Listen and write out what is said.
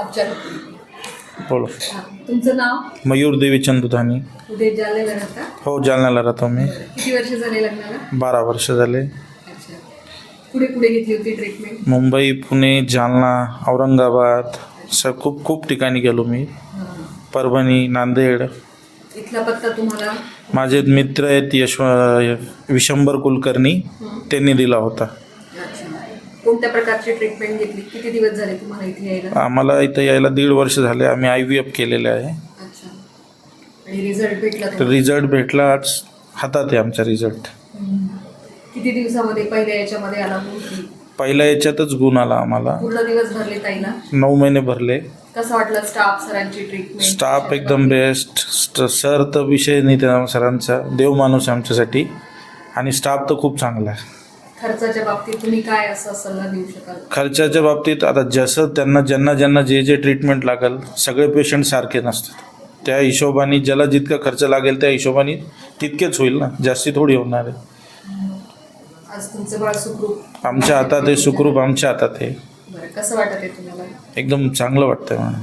अफजल बोलो. तुमचं नाव? मयूर देवी चंदुधानी. जालन्याला राहता हो जालन्याला राहतो मी. किती वर्ष झाले लग्नाला? बारा वर्ष झाले. अच्छा. पुढे पुढे घेतली होती ट्रीटमेंट मुंबई पुणे जालना औरंगाबाद स खूप खूप ठिकाणी गेलो मी. परभणी नांदेड. इथला पत्ता तुम्हाला? माझे मित्र आहेत यशव विशंभर कुलकर्णी. त्यांनी दिला होता. कोणत्या प्रकारची ट्रीटमेंट घेतली? किती दिवस झाले तुम्हाला इथे यायला? आम्हाला इथं यायला दीड वर्ष झाले. आम्ही आय व्ही एफ केलेले आहे. अच्छा. आणि रिझल्ट भेटला तर तुम्हाला? रिझल्ट भेटला. आज हातात आहे आमचा रिझल्ट हम्म. किती दिवसामध्ये? पहिल्या याच्यामध्ये आला पहिल्या याच्यातच गुण आला आम्हाला. पूर्ण दिवस भरले ताईला? नऊ महिने भरले. कसं वाटलं स्टाफ सरांची ट्रीटमेंट स्टाफ एकदम बेस्ट सर तर विषय नाही त्या सरांचा. देव माणूस आहे आमच्यासाठी. आणि स्टाफ तर खूप चांगला आहे. खर्चाच्या बाबतीत तुम्ही काय असा सल्ला देऊ शकाल? खर्चाच्या बाबतीत आता जसं त्यांना ज्यांना ज्यांना जे जे ट्रीटमेंट लागेल सगळे पेशंट सारखे नसतात. त्या हिशोबाने ज्याला जितका खर्च लागेल त्या हिशोबाने तितकेच होईल ना. जास्ती थोडी होणार आहे. आज तुमचं बाळ सुखरूप? आमच्या हातात आहे सुखरूप आमच्या हातात आहे. बरं कसं वाटत आहे तुम्हाला? एकदम चांगलं वाटतंय मला.